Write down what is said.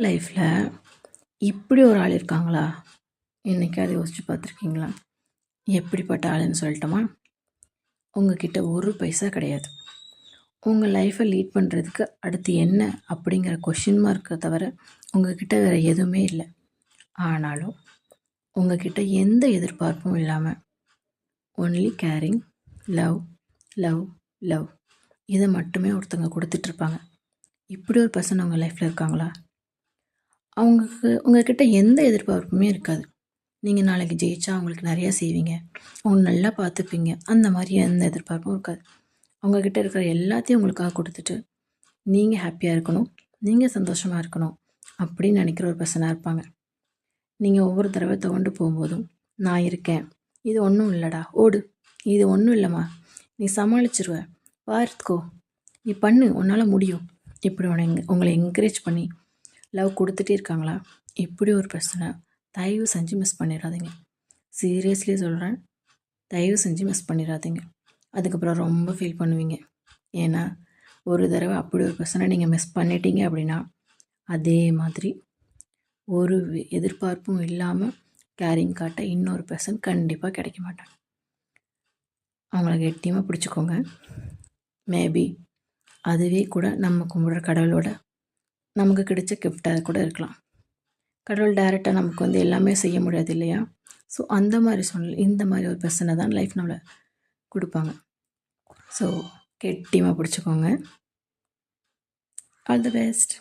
லைஃப்பில் இப்படி ஒரு ஆள் இருக்காங்களா? என்னைக்காவது யோசிச்சு பார்த்துருக்கீங்களா? எப்படிப்பட்ட ஆளுன்னு சொல்லட்டுமா? உங்ககிட்ட ஒரு பைசா கிடையாது. உங்கள் லைஃப்பை லீட் பண்ணுறதுக்கு அடுத்து என்ன அப்படிங்கிற கொஷின் மார்க்கை தவிர உங்ககிட்ட வேறு எதுவுமே இல்லை. ஆனாலும் உங்ககிட்ட எந்த எதிர்பார்ப்பும் இல்லாமல் only caring love love love இதை மட்டுமே ஒருத்தவங்க கொடுத்துட்ருப்பாங்க இப்படி ஒரு பர்சன் உங்கள் லைஃப்பில் இருக்காங்களா? அவங்களுக்கு உங்ககிட்ட எந்த எதிர்பார்ப்புமே இருக்காது. நீங்கள் நாளைக்கு ஜெயிச்சா அவங்களுக்கு நிறையா செய்வீங்க. அவங்க நல்லா பார்த்துப்பீங்க. அந்த மாதிரி எந்த எதிர்பார்ப்பும் இருக்காது. அவங்கக்கிட்ட இருக்கிற எல்லாத்தையும் உங்களுக்காக கொடுத்துட்டு நீங்கள் ஹாப்பியாக இருக்கணும். நீங்கள் சந்தோஷமாக இருக்கணும். அப்படின்னு நினைக்கிற ஒரு பர்சனாக இருப்பாங்க. நீங்கள் ஒவ்வொரு தடவை தோண்டு போகும்போதும் நான் இருக்கேன். இது ஒன்றும் இல்லைடா. ஓடு. இது ஒன்றும் இல்லைம்மா. நீ சமாளிச்சிருவ. பார்த்துக்கோ நீ பண்ணு. உன்னால் முடியும். இப்படி உன்னை உங்களை என்கரேஜ் பண்ணி லவ் கொடுத்துட்டே இருக்காங்களா? இப்படி ஒரு பிரச்சனை. தயவு செஞ்சு மிஸ் பண்ணிடாதீங்க. சீரியஸ்லி சொல்கிறேன் தயவு செஞ்சு மிஸ் பண்ணிடாதீங்க. அதுக்கப்புறம் ரொம்ப ஃபீல் பண்ணுவீங்க. ஏன்னா ஒரு தடவை அப்படி ஒரு பிரச்சனை நீங்கள் மிஸ் பண்ணிட்டீங்க அப்படின்னா அதே மாதிரி ஒரு எதிர்பார்ப்பும் இல்லாமல் கேரிங் காட்ட இன்னொரு பர்சன் கண்டிப்பாக கிடைக்க மாட்டாங்க. அவங்கள கெட்டியமாக பிடிச்சிக்கோங்க. மேபி அதுவே கூட நம்ம கும்பிடுற கடவுளோட நமக்கு கிடைச்ச கிஃப்டாக கூட இருக்கலாம். கடவுள் டைரெக்டாக நமக்கு வந்து எல்லாமே செய்ய முடியாது இல்லையா? ஸோ அந்த மாதிரி சூழ்நிலை இந்த மாதிரி ஒரு பிரச்சனை தான் லைஃப் நம்மளை கொடுப்பாங்க. ஸோ கெட்டியமாக பிடிச்சிக்கோங்க. All the best